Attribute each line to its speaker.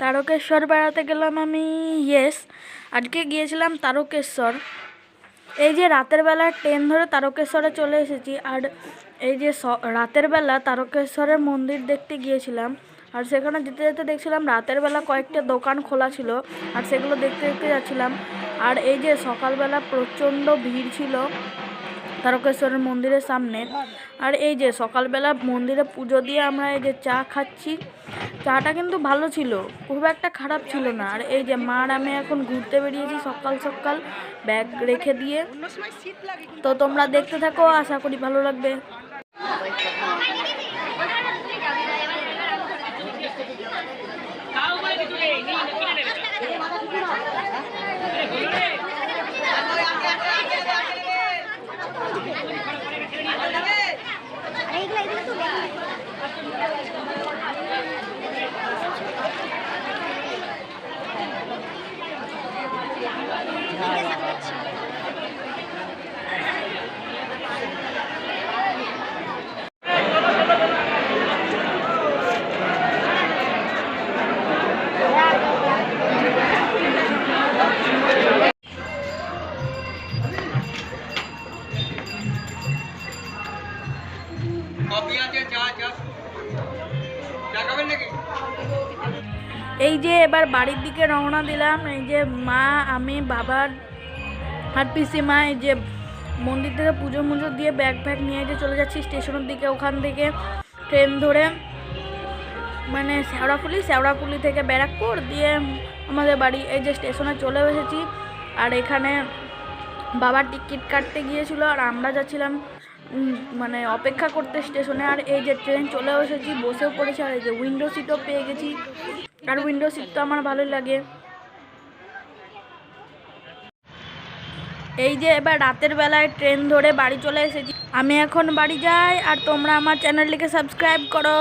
Speaker 1: তারকেশ্বর বেড়াতে গেলাম আমি ইয়েস আজকে গিয়েছিলাম তারকেশ্বর। এই যে রাতের বেলা ট্রেন ধরে তারকেশ্বরে চলে এসেছি, আর এই যে রাতের বেলা তারকেশ্বরের মন্দির দেখতে গিয়েছিলাম, আর সেখানে যেতে যেতে দেখছিলাম রাতের বেলা কয়েকটা দোকান খোলা ছিল, আর সেগুলো দেখতে দেখতে যাচ্ছিলাম। আর এই যে সকালবেলা প্রচণ্ড ভিড় ছিল তারকেশ্বরের মন্দিরের সামনে। আর এই যে সকালবেলা মন্দিরে পুজো দিয়ে আমরা এই যে চা খাচ্ছি, চাটা কিন্তু ভালো ছিল, খুব একটা খারাপ ছিল না। আর এই যে মার আমি এখন ঘুরতে বেরিয়েছি সকাল সকাল ব্যাগ রেখে দিয়ে। তো তোমরা দেখতে থাকো, আশা করি ভালো লাগবে। এই যে এবার বাড়ির দিকে রওনা দিলাম, এই যে মা, আমি, বাবার আর পিসিমা, এই যে মন্দির থেকে পুজো মুজো দিয়ে ব্যাগ ফ্যাগ নিয়ে যে চলে যাচ্ছি স্টেশনের দিকে, ওখান থেকে ট্রেন ধরে মানে শেওড়াফুলি শেওড়াফুলি থেকে ব্যারাকপুর দিয়ে আমাদের বাড়ি, এই যে স্টেশনে চলে এসেছি। আর এখানে বাবার টিকিট কাটতে গিয়েছিল, আর আমরা যাচ্ছিলাম মানে অপেক্ষা করতে স্টেশনে। আর এই যে ট্রেন চলে এসেছি, বসেও পড়েছে, আর এই যে উইন্ডো সিটও পেয়ে গেছি। আর উইন্ডো সিট তো আমার ভালোই লাগে। এই যে এবার রাতের বেলায় ট্রেন ধরে বাড়ি চলে এসেছি। আমি এখন বাড়ি যাই, আর তোমরা আমার চ্যানেলটিকে সাবস্ক্রাইব করো।